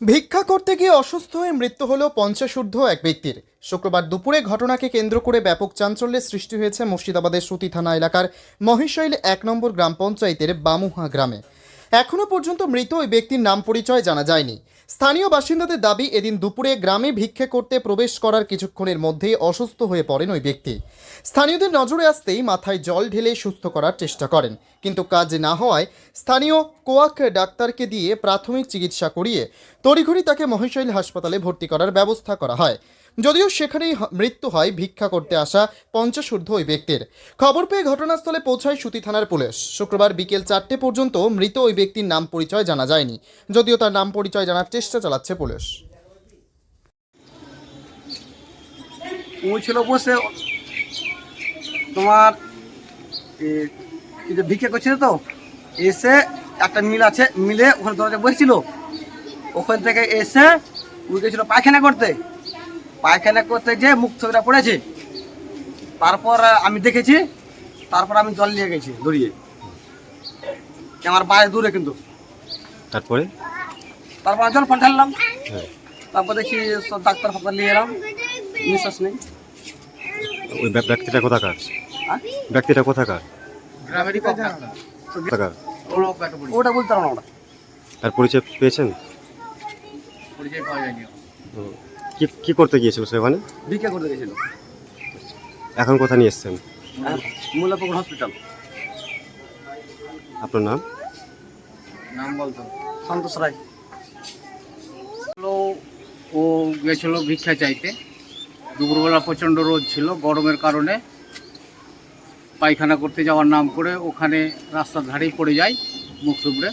ভিক্ষা করতে গিয়ে অসুস্থ হয়ে মৃত্যু হল পঞ্চাশূর্ধ্ব এক ব্যক্তির। শুক্রবার দুপুরে ঘটনাকে কেন্দ্র করে ব্যাপক চাঞ্চল্যের সৃষ্টি হয়েছে মুর্শিদাবাদের সুতি থানা এলাকার মহেশৈল এক নম্বর গ্রাম পঞ্চায়েতের বামুহা গ্রামে। এখনও পর্যন্ত মৃত ওই ব্যক্তির নাম পরিচয় জানা যায়নি। স্থানীয় বাসিন্দাদের দাবি, এদিন দুপুরে গ্রামে ভিক্ষে করতে প্রবেশ করার কিছুক্ষণের মধ্যেই অসুস্থ হয়ে পড়েন ওই ব্যক্তি। স্থানীয়দের নজরে আসতেই মাথায় জল ঢেলে সুস্থ করার চেষ্টা করেন। কিন্তু কাজ না হওয়ায় স্থানীয় কোয়াক ডাক্তারকে দিয়ে প্রাথমিক চিকিৎসা করিয়ে তড়িঘড়ি তাকে মহেশৈল হাসপাতালে ভর্তি করার ব্যবস্থা করা হয়। যদিও সেখানেই মৃত্যু হয় ভিক্ষা করতে আসা পঞ্চাশূর্ধ্ব ওই ব্যক্তির। খবর পেয়ে ঘটনাস্থলে পৌঁছায় সুতি থানার পুলিশ। শুক্রবার বিকেল চারটে পর্যন্ত মৃত ওই ব্যক্তির নাম পরিচয় জানা যায়নি। যদিও তার নাম পরিচয় জানার চেষ্টা চালাচ্ছে পুলিশ। ছিল বসে তোমার যে করছিল তো, এসে একটা মিল আছে, মিলে ওখানে দরজা বসেছিল। ওখান থেকে এসে উঠে গেছিল পায়খানা করতে। পায়খানা করতে যে মুখ ছবিটা পড়েছে। তারপর আমি দেখেছি তারপর আমি জল নিয়ে গেছি দড়িয়ে। আমার বাইরে দূরে কিন্তু। তারপরে? তারপর আমি জল ফল ঢাললাম হ্যাঁ। তারপর দেখি সব ডাক্তার ফাক্তার নিয়ে এলাম। নিঃশ্বাস নেই। ওই ব্যা- ব্যক্তিটা কোথাকার? হ্যাঁ? ব্যক্তিটা কোথাকার? ওটা বলতে পারব না। ওটা তার পরিচয় পেয়েছেন? ও, কি কি করতে গিয়েছিল সেখানে? ভিক্ষা করতে গেছিল এখন কোথায় নিয়ে এসছেন? মুল্লাপুকুর হসপিটাল আপনার নাম? নাম বলতো সন্তোষ রায়। হলো ও গেছিল ভিক্ষা চাইতে। দুপুরবেলা প্রচণ্ড রোদ ছিল গরমের কারণে পায়খানা করতে যাওয়ার নাম করে ওখানে রাস্তার ধারেই পড়ে যায় মুখ থুবড়ে।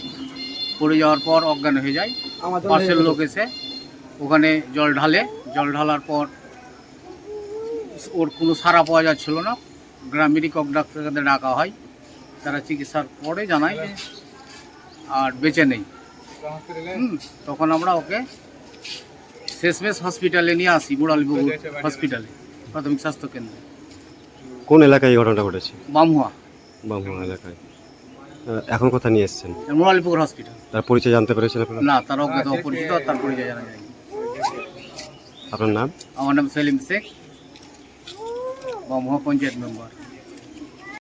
পড়ে যাওয়ার পর অজ্ঞান হয়ে যায়। আমাদের পাশের লোক এসে ওখানে জল ঢালে জল ঢালার পর ওর কোনো সারা পাওয়া যাচ্ছিল না। গ্রামেরই কক ডাক্তারকে ডাকা হয়। তারা চিকিৎসার পরে জানায় যে আর বেঁচে নেই। তখন আমরা ওকে শেষমেশ হসপিটালে নিয়ে আসি মুরালিপুকুর হসপিটালে প্রাথমিক স্বাস্থ্য কেন্দ্রে। কোন এলাকায় এই ঘটনাটা ঘটেছে? বামুয়া। বামুয়া এলাকায়। এখন কোথায় নিয়ে এসছেন? মুরালিপুকুর হসপিটাল তার পরিচয় জানতে পেরেছেন না তার অজ্ঞাত অপরিচিত তার পরিচয় জানা যায়নি। আপনার নাম? আমার নাম সেলিম শেখ। বামুয়া পঞ্চায়েত মেম্বার।